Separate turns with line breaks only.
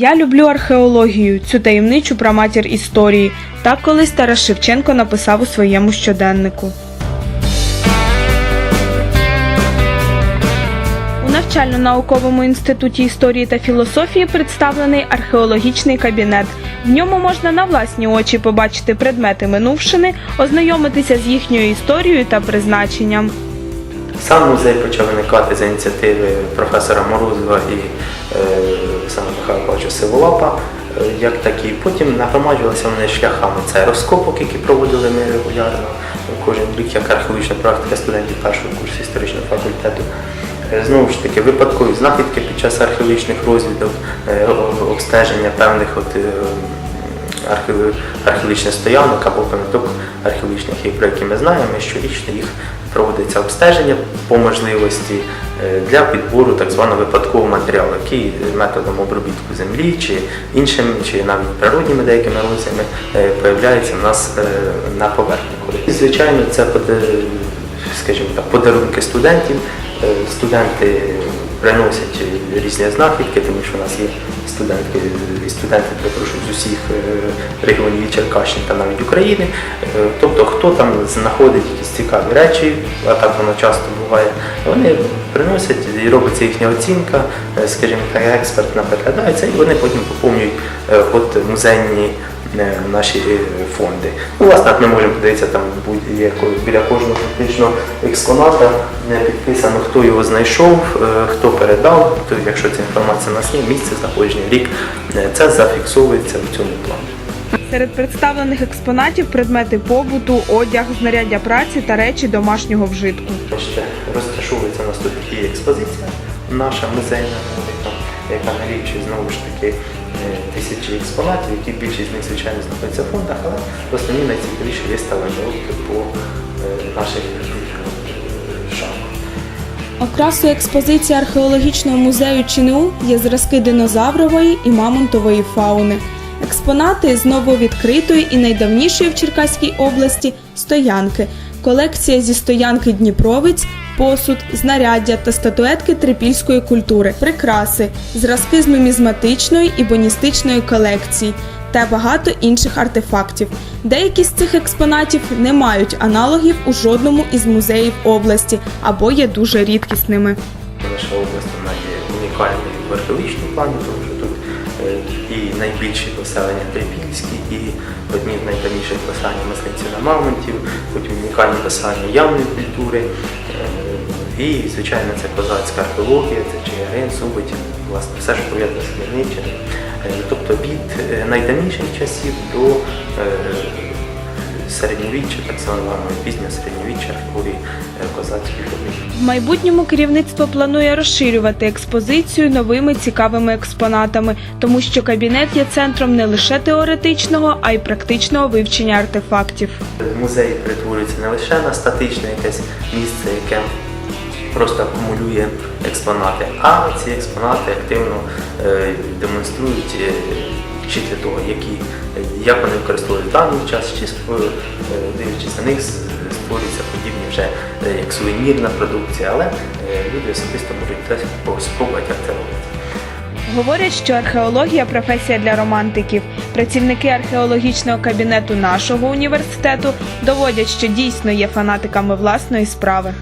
Я люблю археологію, цю таємничу праматір історії. Так колись Тарас Шевченко написав у своєму щоденнику. У навчально-науковому інституті історії та філософії представлений археологічний кабінет. В ньому можна на власні очі побачити предмети минувшини, ознайомитися з їхньою історією та призначенням.
Сам музей почав виникати за ініціативи професора Морозова і е, Олександра Михайла Павловича Сиволапа, е, як такі. Потім нагромаджувалися вони шляхами. Це розкопок, які проводили ми регулярно кожен рік, як археологічна практика студентів першого курсу історичного факультету. Е, Знову ж таки, випадкові знахідки під час археологічних розвідок, е, обстеження певних от, археологічних стоянок або пам'яток археологічних, про які ми знаємо, щорічно їх проводиться обстеження по можливості для підбору так званого випадкового матеріалу, який методом обробітку землі чи іншими, чи навіть природніми деякими розцями е, появляється в нас е, на поверхні. І, звичайно, це скажімо так, подарунки студентів. Е, Студенти приносять різні знахідки, тому що у нас є студентки і студенти перепрошую, з усіх е, регіонів Черкащини та навіть України. Е, Тобто, хто там знаходить якісь цікаві речі, а так воно часто буває, вони приносять і робиться їхня оцінка, е, скажімо так, експертна переглядається, і вони потім поповнюють от музейні наші фонди. Ну, власне, ми можемо подивитися там біля кожного фактично експоната не підписано, хто його знайшов, е, хто передав. То, якщо ця інформація у нас є, місце знаходження, рік, е, це зафіксовується в цьому плані.
Серед представлених експонатів предмети побуту, одяг, знаряддя праці та речі домашнього вжитку.
Ще розташовується у нас тут і експозиція наша музейна, яка, налічує знову ж таки е, тисячі експонатів, які більшість з них, звичайно, знаходяться в фондах, але основні найцікавіші виставлені от по е, наших.
Окрасою експозиції археологічного музею ЧНУ є зразки динозаврової і мамонтової фауни. Експонати з нововідкритої і найдавнішої в Черкаській області стоянки, колекція зі стоянки Дніпровець, посуд, знаряддя та статуетки трипільської культури, прикраси, зразки з нумізматичної і боністичної колекції та багато інших артефактів. Деякі з цих експонатів не мають аналогів у жодному із музеїв області або є дуже рідкісними.
Наша область вона є унікальною в археологічному плані, тому що тут е, і найбільші поселення Трипільські, і одні з найдавніших поселень мисливців на мамонтів, потім унікальні поселення явної культури. е, І, звичайно, це козацька археологія, це Чигирин, Суботів, власне, все, що пов'язане з Хмельниччиною. Е, Тобто від е, найдавніших часів до е, середньовіччя, так званого пізнього середньовіччя археології козацьких.
В майбутньому керівництво планує розширювати експозицію новими цікавими експонатами, тому що кабінет є центром не лише теоретичного, а й практичного вивчення артефактів.
Музей перетворюється не лише на статичне якесь місце, яке просто акумулює експонати, а ці експонати активно е, демонструють е, вчителі того, які, як вони використовують даний час, чи е, дивлячись на них, створюються подібні вже як сувенірна продукція, але люди особисто можуть спробувати, як це робити.
Говорять, що археологія професія для романтиків. Працівники археологічного кабінету нашого університету доводять, що дійсно є фанатиками власної справи.